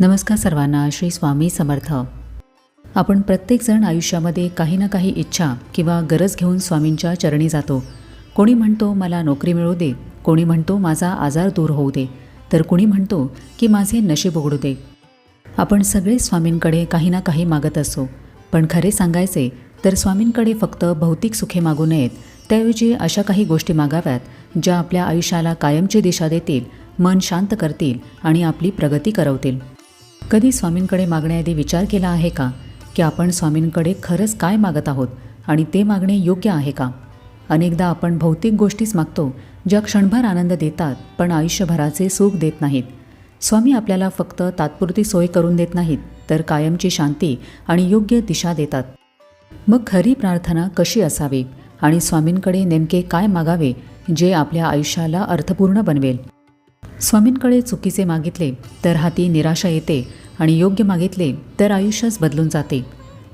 नमस्कार सर्वांना श्री स्वामी समर्थ. आपण प्रत्येकजण आयुष्यामध्ये काही ना काही इच्छा किंवा गरज घेऊन स्वामींच्या चरणी जातो. कोणी म्हणतो मला नोकरी मिळू दे. कोणी म्हणतो माझा आजार दूर होऊ दे. तर कुणी म्हणतो की माझे नशीब उघडू दे. आपण सगळे स्वामींकडे काही ना काही मागत असो. पण खरे सांगायचे तर स्वामींकडे फक्त भौतिक सुखे मागू नयेत. त्याऐवजी अशा काही गोष्टी मागाव्यात ज्या आपल्या आयुष्याला कायमची दिशा देतील मन शांत करतील आणि आपली प्रगती करवतील. कधी स्वामींकडे मागण्याआधी विचार केला आहे का? की आपण स्वामींकडे खरंच काय मागत आहोत आणि ते मागणे योग्य आहे का? अनेकदा आपण भौतिक गोष्टीच मागतो ज्या क्षणभर आनंद देतात पण आयुष्यभराचे सुख देत नाहीत. स्वामी आपल्याला फक्त तात्पुरती सोय करून देत नाहीत तर कायमची शांती आणि योग्य दिशा देतात. मग खरी प्रार्थना कशी असावी? आणि स्वामींकडे नेमके काय मागावे जे आपल्या आयुष्याला अर्थपूर्ण बनवेल? स्वामींकडे चुकीचे मागितले तर हाती निराशा येते आणि योग्य मागितले तर आयुष्यच बदलून जाते.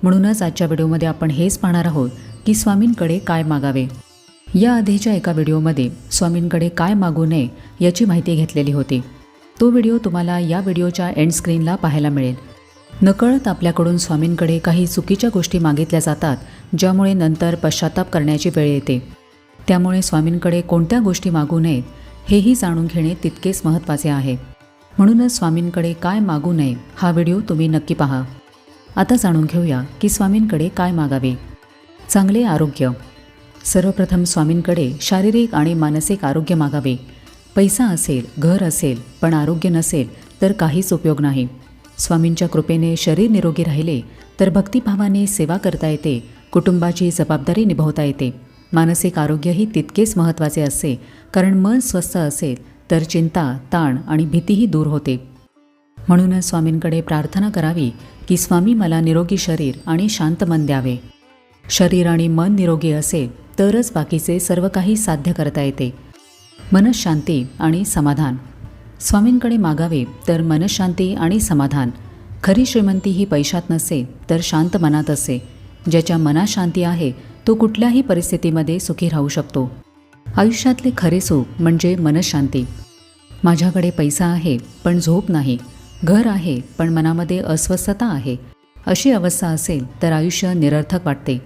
म्हणूनच आजच्या व्हिडिओमध्ये आपण हेच पाहणार आहोत की स्वामींकडे काय मागावे. या आधीच्या एका व्हिडिओमध्ये स्वामींकडे काय मागू नये याची माहिती घेतलेली होती. तो व्हिडिओ तुम्हाला या व्हिडिओच्या एंड स्क्रीनला पाहायला मिळेल. नकळत आपल्याकडून स्वामींकडे काही चुकीच्या गोष्टी मागितल्या जातात ज्यामुळे नंतर पश्चाताप करण्याची वेळ येते. त्यामुळे स्वामींकडे कोणत्या गोष्टी मागू नयेत हेही जाणून घेणे तितकेच महत्त्वाचे आहे. म्हणूनच स्वामींकडे काय मागू नये हा व्हिडिओ तुम्ही नक्की पहा. आता जाणून घेऊया की स्वामींकडे काय मागावे. चांगले आरोग्य. सर्वप्रथम स्वामींकडे शारीरिक आणि मानसिक आरोग्य मागावे. पैसा असेल घर असेल पण आरोग्य नसेल तर काहीच उपयोग नाही. स्वामींच्या कृपेने शरीर निरोगी राहिले तर भक्तिभावाने सेवा करता येते कुटुंबाची जबाबदारी निभावता येते. मानसिक आरोग्यही तितकेच महत्त्वाचे असते कारण मन स्वस्थ असेल तर चिंता ताण आणि भीतीही दूर होते. म्हणूनच स्वामींकडे प्रार्थना करावी की स्वामी मला निरोगी शरीर आणि शांत मन द्यावे. शरीर आणि मन निरोगी असेल तरच बाकीचे सर्व काही साध्य करता येते. मनशांती आणि समाधान. स्वामींकडे मागावे तर मनशांती आणि समाधान. खरी श्रीमंती ही पैशात नसे तर शांत मनात असे. ज्याच्या मनात शांती आहे तो कुठल्याही परिस्थितीमध्ये सुखी राहू शकतो. आयुष्यातले खरे सुख म्हणजे मनशांती. माझ्याकडे पैसा आहे पण झोप नाही. घर आहे पण मनामध्ये अस्वस्थता आहे. अशी अवस्था असेल तर आयुष्य निरर्थक वाटते.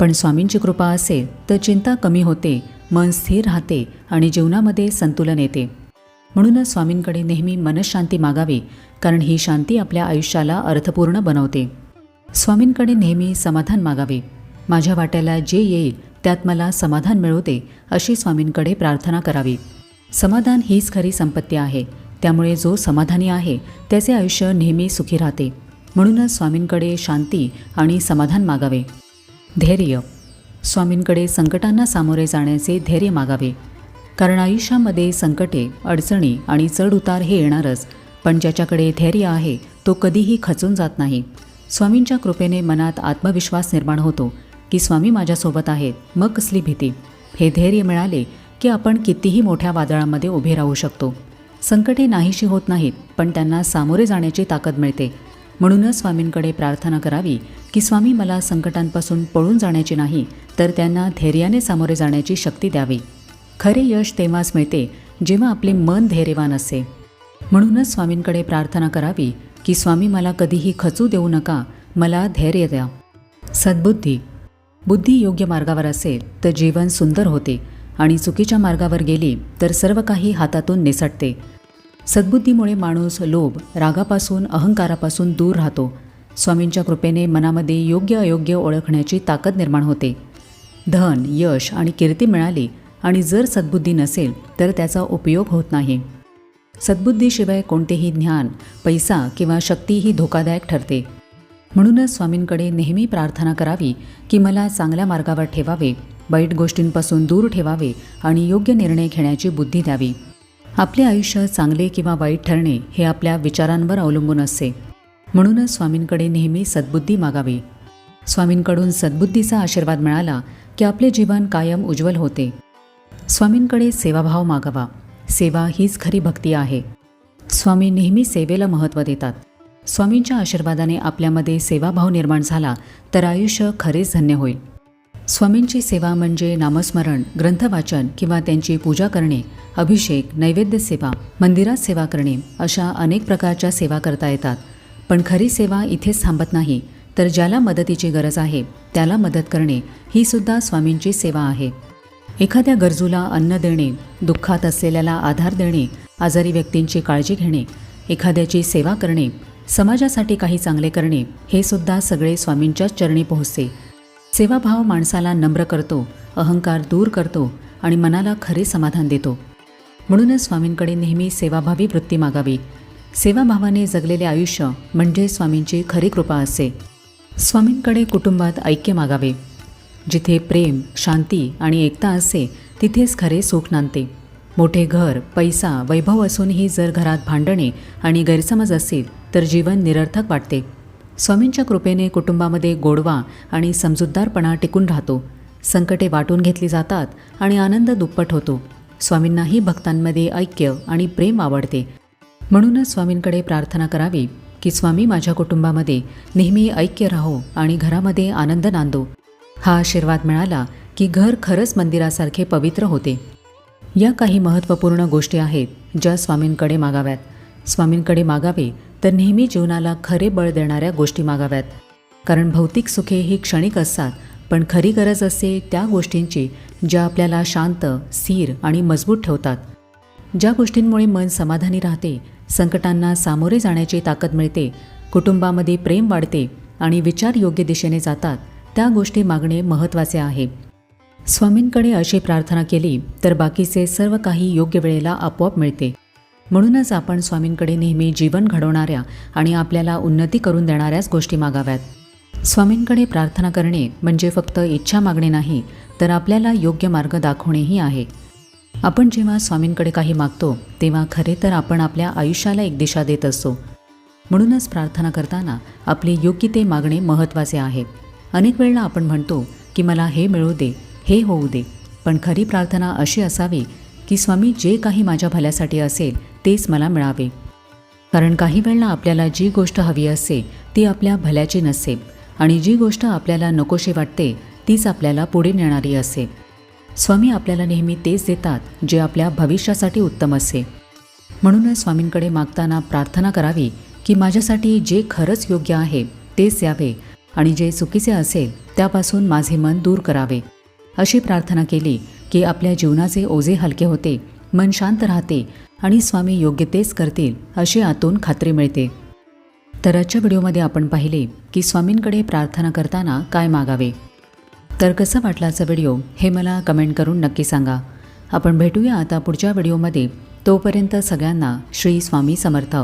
पण स्वामींची कृपा असेल तर चिंता कमी होते मन स्थिर राहते आणि जीवनामध्ये संतुलन येते. म्हणूनच स्वामींकडे नेहमी मनशांती मागावी कारण ही शांती आपल्या आयुष्याला अर्थपूर्ण बनवते. स्वामींकडे नेहमी समाधान मागावे. माझ्या वाट्याला जे येईल त्यात मला समाधान मिळवते अशी स्वामींकडे प्रार्थना करावी. समाधान हीच खरी संपत्ती आहे. त्यामुळे जो समाधानी आहे त्याचे आयुष्य नेहमी सुखी राहते. म्हणूनच स्वामींकडे शांती आणि समाधान मागावे. धैर्य. स्वामींकडे संकटांना सामोरे जाण्याचे धैर्य मागावे. कारण आयुष्यामध्ये संकटे अडचणी आणि चढउतार हे येणारच पण ज्याच्याकडे धैर्य आहे तो कधीही खचून जात नाही. स्वामींच्या कृपेने मनात आत्मविश्वास निर्माण होतो. की स्वामी माझ्यासोबत आहेत. मग कसली भीती? हे धैर्य मिळाले की आपण कितीही मोठ्या वादळामध्ये उभे राहू शकतो. संकटे नाहीशी होत नाहीत पण त्यांना सामोरे जाण्याची ताकद मिळते. म्हणूनच स्वामींकडे प्रार्थना करावी की स्वामी मला संकटांपासून पळून जाण्याची नाही तर त्यांना धैर्याने सामोरे जाण्याची शक्ती द्यावी. खरे यश तेव्हाच मिळते जेव्हा आपले मन धैर्यवान असे म्हणूनच स्वामींकडे प्रार्थना करावी की स्वामी मला कधीही खचू देऊ नका मला धैर्य द्या. सद्बुद्धी बुद्धी योग्य मार्गावर असेल तर जीवन सुंदर होते आणि चुकीच्या मार्गावर गेली तर सर्व काही हातातून निसटते. सद्बुद्धीमुळे माणूस लोभ रागापासून अहंकारापासून दूर राहतो. स्वामींच्या कृपेने मनामध्ये योग्य अयोग्य ओळखण्याची ताकद निर्माण होते. धन यश आणि कीर्ती मिळाली आणि जर सद्बुद्धी नसेल तर त्याचा उपयोग होत नाही. सद्बुद्धीशिवाय कोणतेही ज्ञान पैसा किंवा शक्ती ही धोकादायक ठरते. म्हणूनच स्वामींकडे नेहमी प्रार्थना करावी की मला चांगल्या मार्गावर ठेवावे वाईट गोष्टींपासून दूर ठेवावे आणि योग्य निर्णय घेण्याची बुद्धी द्यावी. आपले आयुष्य चांगले किंवा वाईट ठरणे हे आपल्या विचारांवर अवलंबून असते. म्हणूनच स्वामींकडे नेहमी सद्बुद्धी मागावी. स्वामींकडून सद्बुद्धीचा आशीर्वाद मिळाला की आपले जीवन कायम उज्ज्वल होते. स्वामींकडे सेवाभाव मागावा. सेवा हीच खरी भक्ती आहे. स्वामी नेहमी सेवेला महत्त्व देतात. स्वामींच्या आशीर्वादाने आपल्यामध्ये सेवाभाव निर्माण झाला तर आयुष्य खरेच धन्य होईल. स्वामींची सेवा म्हणजे नामस्मरण ग्रंथवाचन किंवा त्यांची पूजा करणे अभिषेक नैवेद्य सेवा मंदिरात सेवा करणे अशा अनेक प्रकारच्या सेवा करता येतात. पण खरी सेवा इथेच थांबत नाही तर ज्याला मदतीची गरज आहे त्याला मदत करणे ही सुद्धा स्वामींची सेवा आहे. एखाद्या गरजूला अन्न देणे दुःखात असलेल्याला आधार देणे आजारी व्यक्तींची काळजी घेणे एखाद्याची सेवा करणे समाजासाठी काही चांगले करणे हे सुद्धा सगळे स्वामींच्याच चरणी पोहोचते. सेवाभाव माणसाला नम्र करतो अहंकार दूर करतो आणि मनाला खरे समाधान देतो. म्हणूनच स्वामींकडे नेहमी सेवाभावी वृत्ती मागावी. सेवाभावाने जगलेले आयुष्य म्हणजे स्वामींची खरी कृपा असते. स्वामींकडे कुटुंबात ऐक्य मागावे. जिथे प्रेम शांती आणि एकता असते तिथेच खरे सुख नांदते. मोठे घर पैसा वैभव असूनही जर घरात भांडणे आणि गैरसमज असतील तर जीवन निरर्थक वाटते. स्वामींच्या कृपेने कुटुंबामध्ये गोडवा आणि समजूतदारपणा टिकून राहतो. संकटे वाटून घेतली जातात आणि आनंद दुप्पट होतो. स्वामींनाही भक्तांमध्ये ऐक्य आणि प्रेम आवडते. म्हणूनच स्वामींकडे प्रार्थना करावी की स्वामी माझ्या कुटुंबामध्ये नेहमी ऐक्य राहो आणि घरामध्ये आनंद नांदो. हा आशीर्वाद मिळाला की घर खरंच मंदिरासारखे पवित्र होते. या काही महत्त्वपूर्ण गोष्टी आहेत ज्या स्वामींकडे मागाव्यात. स्वामींकडे मागावे तर नेहमी जीवनाला खरे बळ देणाऱ्या गोष्टी मागाव्यात. कारण भौतिक सुखे ही क्षणिक असतात पण खरी गरज असते त्या गोष्टींची ज्या आपल्याला शांत स्थिर आणि मजबूत ठेवतात. ज्या गोष्टींमुळे मन समाधानी राहते संकटांना सामोरे जाण्याची ताकद मिळते कुटुंबामध्ये प्रेम वाढते आणि विचार योग्य दिशेने जातात त्या गोष्टी मागणे महत्त्वाचे आहे. स्वामींकडे अशी प्रार्थना केली तर बाकीचे सर्व काही योग्य वेळेला आपोआप मिळते. म्हणूनच आपण स्वामींकडे नेहमी जीवन घडवणाऱ्या आणि आपल्याला उन्नती करून देणाऱ्याच गोष्टी मागाव्यात. स्वामींकडे प्रार्थना करणे म्हणजे फक्त इच्छा मागणे नाही तर आपल्याला योग्य मार्ग दाखवणेही आहे. आपण जेव्हा स्वामींकडे काही मागतो तेव्हा खरे तर आपण आपल्या आयुष्याला एक दिशा देत असतो. म्हणूनच प्रार्थना करताना आपले योग्य ते मागणे महत्त्वाचे आहे. अनेक वेळेला आपण म्हणतो की मला हे मिळू दे हे होऊ दे. पण खरी प्रार्थना अशी असावी की स्वामी जे काही माझ्या भल्यासाठी असेल तेच मला मिळावे. कारण काही वेळेला आपल्याला जी गोष्ट हवी असते ती आपल्या भल्याची नसते. आणि जी गोष्ट आपल्याला नकोशी वाटते तीच आपल्याला पुढे नेणारी असते. स्वामी आपल्याला नेहमी तेच देतात जे आपल्या भविष्यासाठी उत्तम असते. म्हणूनच स्वामींकडे मागताना प्रार्थना करावी की माझ्यासाठी जे खरंच योग्य आहे तेच यावे आणि जे चुकीचे असेल त्यापासून माझे मन दूर करावे. अशी प्रार्थना केली की आपल्या जीवनाचे ओझे हलके होते मन शांत राहते आणि स्वामी योग्य तेच करतील अशी आतून खात्री मिळते. तर आजच्या व्हिडिओमध्ये आपण पाहिले की स्वामींकडे प्रार्थना करताना काय मागावे. तर कसं वाटलं व्हिडिओ हे मला कमेंट करून नक्की सांगा. आपण भेटूया आता पुढच्या व्हिडिओमध्ये. तोपर्यंत सगळ्यांना श्री स्वामी समर्थ.